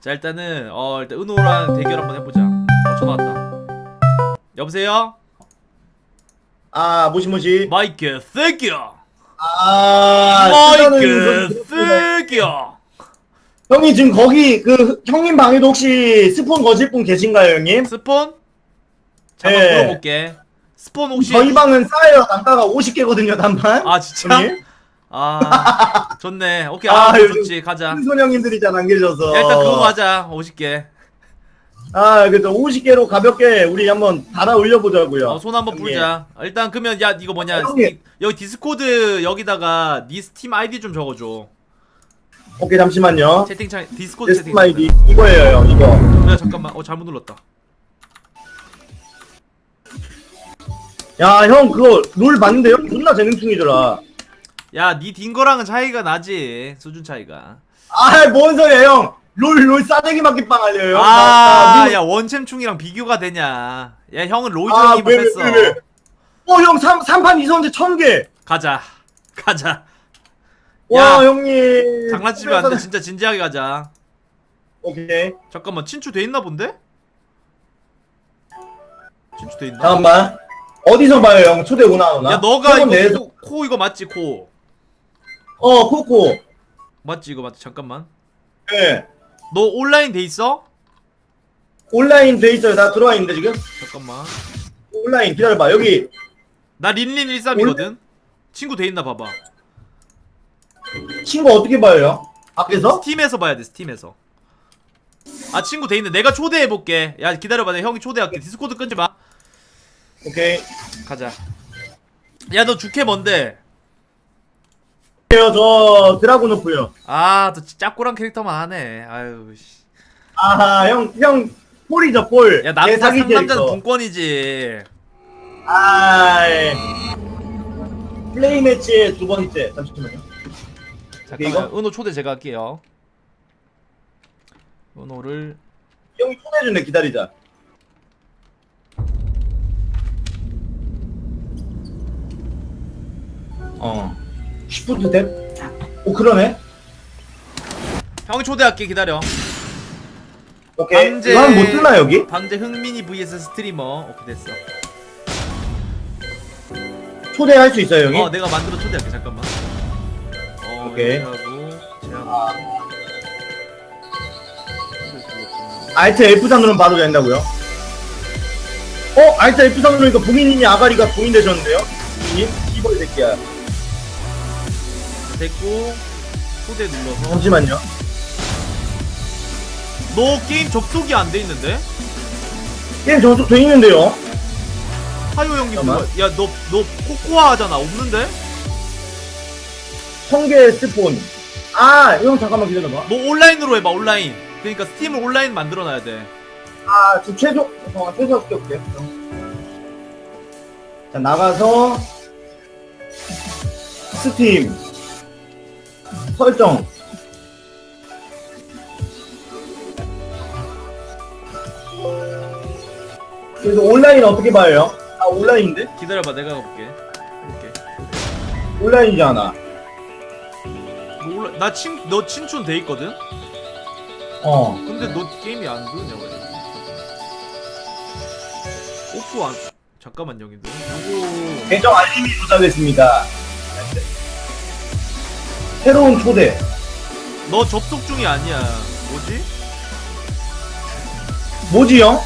자 일단은 어 일단 은호랑 대결 한번 해보자. 어 전화 왔다. 여보세요? 아 모시모시 마이크 땡큐. 아 마이크 땡큐. 형님 지금 거기 그 형님 방에도 혹시 스폰 거실 분 계신가요 형님? 스폰? 잠깐 예. 물어볼게. 스폰 혹시 저희 방은 싸요 단가가 50개거든요 단판 아 진짜? 형님? 아 좋네. 오케이 아, 아, 요즘 좋지 가자. 큰 손형님들이 잘 안 계셔서 야, 일단 그거 가자. 50개. 아 그래서 50개로 가볍게 우리 한번 달아 올려보자고요 어, 손 한번. 불자. 일단 그러면 야 이거 뭐냐? 아, 형님. 이- 여기 디스코드 여기다가 네 스팀 아이디 좀 적어줘. 오케이 잠시만요 채팅창 디스코드 채팅. 마이디 이거예요 형 이거 야 잠깐만. 어 잘못 눌렀다. 야 형 그거 롤 봤는데 형 존나 재능충이더라 야, 니 딩거랑은 차이가 나지. 수준 차이가. 아 뭔 소리야 형 롤 롤 싸대기 맞기 빵 알려요 아, 나- 야 원챔충이랑 비교가 되냐? 야, 형은 로이즈 아, 형이 왜? 어, 형, 3, 삼판 2선제 1000개. 가자. 가자. 와, 야, 형님. 장난치면 안 돼. 진짜 진지하게 가자. 오케이. 잠깐만, 친추 돼 있나 본데? 친추 돼 있나? 잠깐만. 어디서 봐요, 형? 초대 오나, 오나? 야, 너가 이거 코, 코 이거 맞지? 코. 어, 코코. 맞지? 이거 맞지? 잠깐만. 예. 너 온라인 돼 있어? 온라인 돼 있어요. 나 들어와 있는데, 지금? 잠깐만. 온라인. 기다려봐. 여기. 나 린린 13이거든. 친구 돼 있나 봐봐. 친구 어떻게 봐요, 형? 밖에서? 스팀에서 봐야 돼. 스팀에서. 아 친구 돼 있네. 내가 초대해 볼게. 야 기다려봐. 내가 형이 초대할게. 디스코드 끊지 마. 오케이. 가자. 야 너 주캐 뭔데? 요, 저, 드라곤오프요. 아너 짭고랑 캐릭터만 하네. 아유 씨. 아하, 형, 형, 폴이죠, 폴. 야 남자 사기 상남자는 캐릭터. 분권이지. 아이. 플레이 매치의 두 번째. 잠시만요. 잠깐만. 이거? 은호 초대 제가 할게요. 은호를 형이 초대해준대, 기다리자. 어. 쉬프트 탭? 오, 그러네. 형이 초대할게. 기다려. 오케이. 방제- 이거 하면 못 뜨나, 여기? 방제 흥민이 vs 스트리머. 오케이 됐어. 초대할 수 있어요, 형이? 어 내가 만들어 초대할게. 잠깐만. 어 오케이. 하고. 알트 F3 누르면 바로 된다고요? 어? 알트 F3 누르니까 봉인님이 아가리가 봉인되셨는데요? 봉인님? 이벌 새끼야. 됐고 초대 눌러서 잠시만요. 너 게임 접속이 안 돼 있는데? 게임 전속 돼 있는데요? 하요 형님 잠깐만. 뭐야? 야너 너 코코아 하잖아 없는데? 성계 스폰. 아, 형 잠깐만 기다려봐. 너 온라인으로 해봐 온라인 그러니까 스팀을 온라인 만들어놔야 돼 아, 지금 최소, 잠깐만, 최소 할게, 올게. 자, 나가서, 스팀, 설정. 그래서 온라인 어떻게 봐요? 아, 온라인인데? 기다려봐 내가 가볼게 이렇게 온라인이잖아. 너 온라... 나 친... 너 친춘 돼 있거든? 어. 근데 너 게임이 안 되냐 왜 오프 안... 잠깐만 형님들 이거 계정 알림이 도착했습니다. 새로운 초대. 너 접속 중이 아니야 뭐지? 뭐지, 형?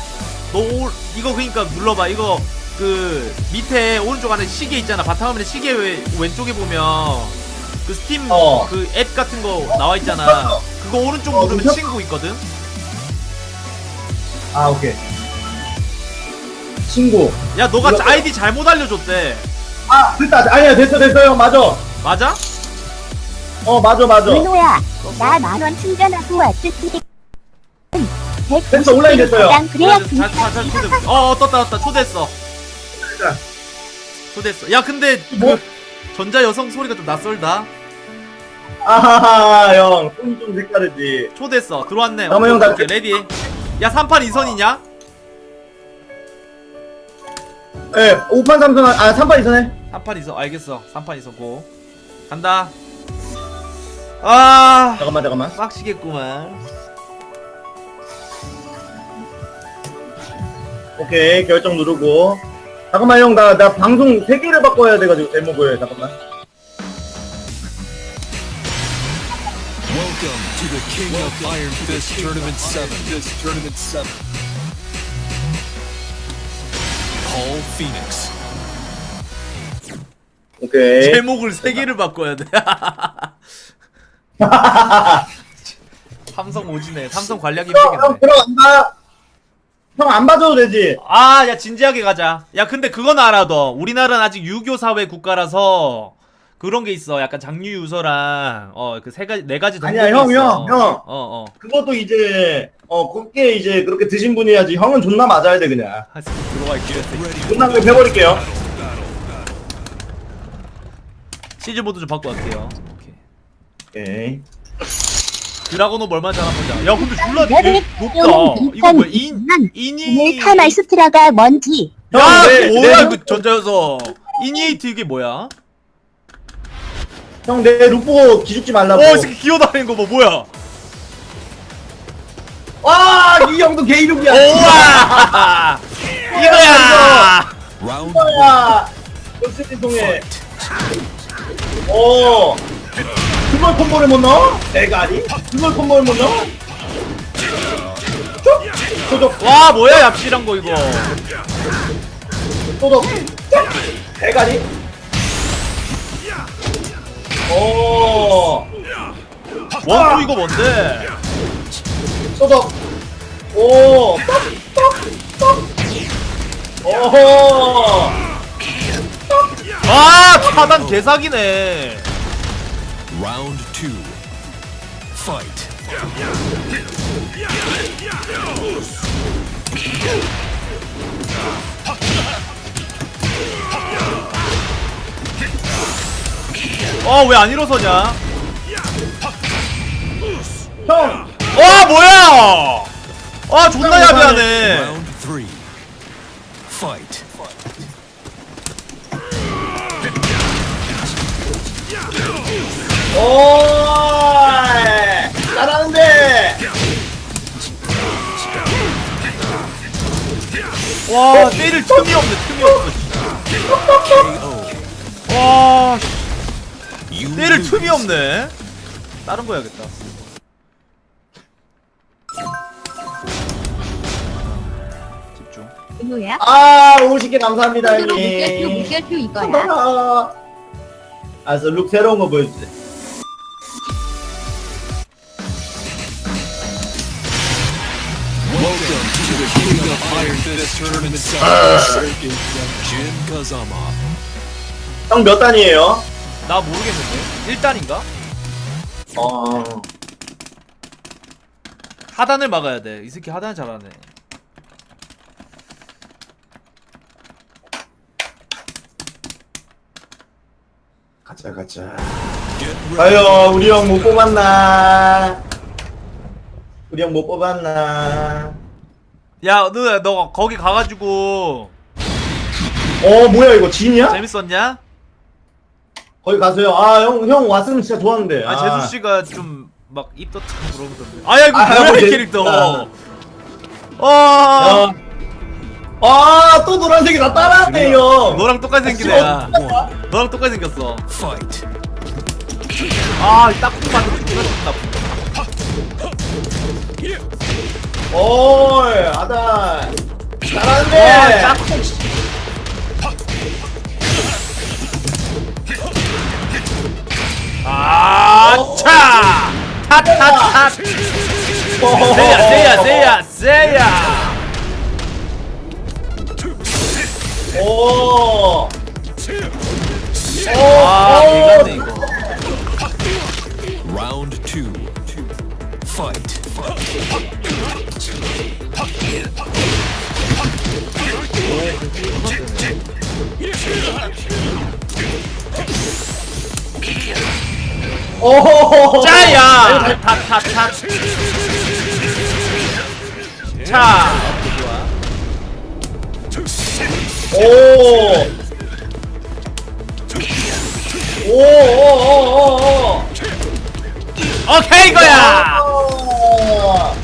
너 올... 이거 그니까 눌러봐 이거 그 밑에 오른쪽 안에 시계 있잖아 바탕화면에 시계 왜, 왼쪽에 보면 그 스팀 어. 그 앱 같은 거 나와 있잖아 그거 오른쪽 어, 누르면? 친구 있거든 아, 오케이. 친구. 야 너가 아이디 잘못 알려줬대 아, 됐다. 아니야, 됐어, 됐어요. 맞아. 맞아? 어, 맞아, 맞아. 은호야, 나 만원 충전하고 왔지. 됐어, 온라인 됐어요. 가장 그래야 자, 진짜 자, 자, 초대 어, 어 떴다 떴다 초대했어. 초대했어 야 근데 뭐? 그 전자 여성 소리가 좀 낯설다 아하하, 형. 손이 좀 색다르지. 초대했어 들어왔네 잠깐만, 형, 나- 오케이, 레디 야 3판 2선이냐? 예, 네, 5판 3선, 아, 3판 2선에. 3판 2선 알겠어 3판 2선 고 간다 아 잠깐만 잠깐만 빡치겠구만 오케이 결정 누르고 잠깐만 형 나 나 방송 3개를 바꿔야 돼가지고 제목을 잠깐만 Welcome to the King of Iron Fist Tournament 7. Fist Tournament 7. Paul Phoenix. 오케이 제목을 세 개를 바꿔야 돼. 삼성 오지네. 삼성 관리하기 형, 형 힘들겠네. 들어간다 형 안 봐줘도 되지 아, 야 진지하게 가자. 야 근데 그건 알아 너. 우리나라는 아직 유교 사회 국가라서 그런 게 있어. 약간 장류 유서랑 어 그 세 가지 네 가지 아니야, 덕목이 형. 형, 형. 어 어. 그것도 이제 어 곱게 이제 그렇게 드신 분이 해야지 형은 존나 맞아야 돼 그냥 아, 들어가 있게. 존나 그냥 해버릴게요 시즈 모드 좀 바꿔 갈게요. 오케이. 드라곤은 얼마 잘한 보자. 야 근데 졸라 개 높다. 이거 뭐야? 인 인이 타마이스트라가 뭔지 야, 내- 뭐야 내- 그 전자여서 이니에이트 이게 뭐야? 형내룩 보고 기죽지 말라고 어, 이 새끼 기어다니는 거 봐, 뭐야? 와 이 형도 개 이룩이야 우와! 이거야! Round 야 역시 통해 오 그걸 콤보를 못 넣어? 대가리? 그걸 콤보를 못 넣어? 쭉! 소적 와, 뭐야, 얍실한 거 이거. 소적 쭉! 대가리? 오 원투 이거 뭔데? 소적 오! 뻑! 오호 아, 차단 개사기네. Round 2. Fight. 어, 왜 안 일어서냐? 형! 와, 뭐야! 아, 존나 야비하네. Round 3. Fight. 오 잘하는데 와, 때릴 틈이 없네, 틈이. KO. 와, 때릴. 틈이 없네. 다른 거 해야겠다. 집중. 은호야 아 50개 감사합니다 물결표 형님 물결표 이거야 아, 룩 새로운 거 보여주세요 Iron Fist Tournament 7. Jin Kazama. 형 몇 단이에요? 나 모르겠는데. 1단인가? 어 하단을 막아야 돼. 이 새끼 하단 잘하네. 가자 가자 Get ready. 아유 우리 형 못 뽑았나 우리 형 못 뽑았나 야, 너, 너 거기 가가지고 어 뭐야 이거 진이야? 재밌었냐? 거기 가세요 아 형 형 왔으면 진짜 좋았는데 아, 제수 씨가 좀 막 입덧하고 그러던데. 아야 이거 아, 뭐야 뭐이 재- 캐릭터. 아, 아또 노란색이 나 따라하네 형 너랑 똑같이 생긴 애야. 너랑 똑같이 생겼어. Fight. 아, 이 딱콩 맞은 존나 나쁘다. 어이 아단 잘하는데 와, 짝꿍. 아, 차! 타타타! 세야, 세야, 세야, 세야! 오. 아, 개같네, 이거. Round 2. Fight. 오. 짜야! 타타타! 차! 오. 오, 오, 오, 오, 오. 오케이, 이거야! 오.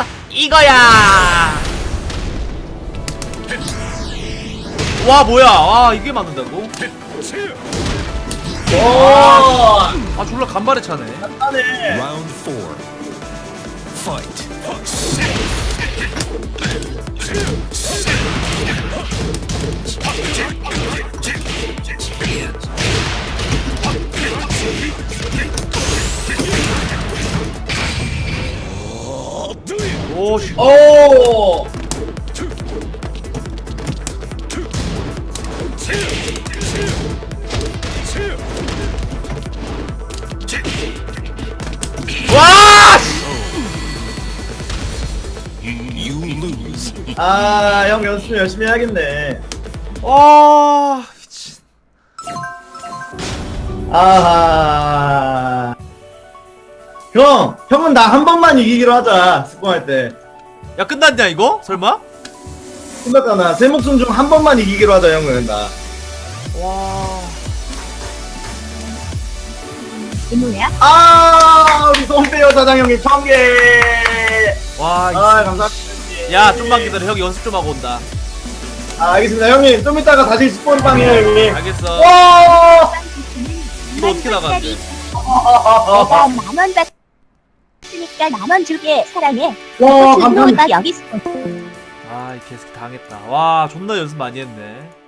이거야. 와 뭐야? 아 이게 맞는다고? 와, 아 졸라 간발에 차네. 간발에! 오씨 오! 어. 와! 아, 형 연습 열심히 해야겠네. 아 미친 아하. 형, 형은 나 한 번만 이기기로 하자. 스폰할 때. 야 끝났냐 이거? 설마? 끝났잖아 세 목숨 중 한 번만 이기기로 하자 형은 나 와. 이 노래야? 아 우리 손빼요 사장형님 천개 와. 아 감사합니다 야 좀만 기다려 형 연습 좀 하고 온다. 아 알겠습니다 형님 좀 이따가 다시 스폰방이에요 형님 알겠어. 와 이거 어떻게 나가는데? 진짜 만원 줄게 사랑해. 와, 그 감사합니다. 여기 아이 개새끼 당했다. 와 존나 연습 많이 했네.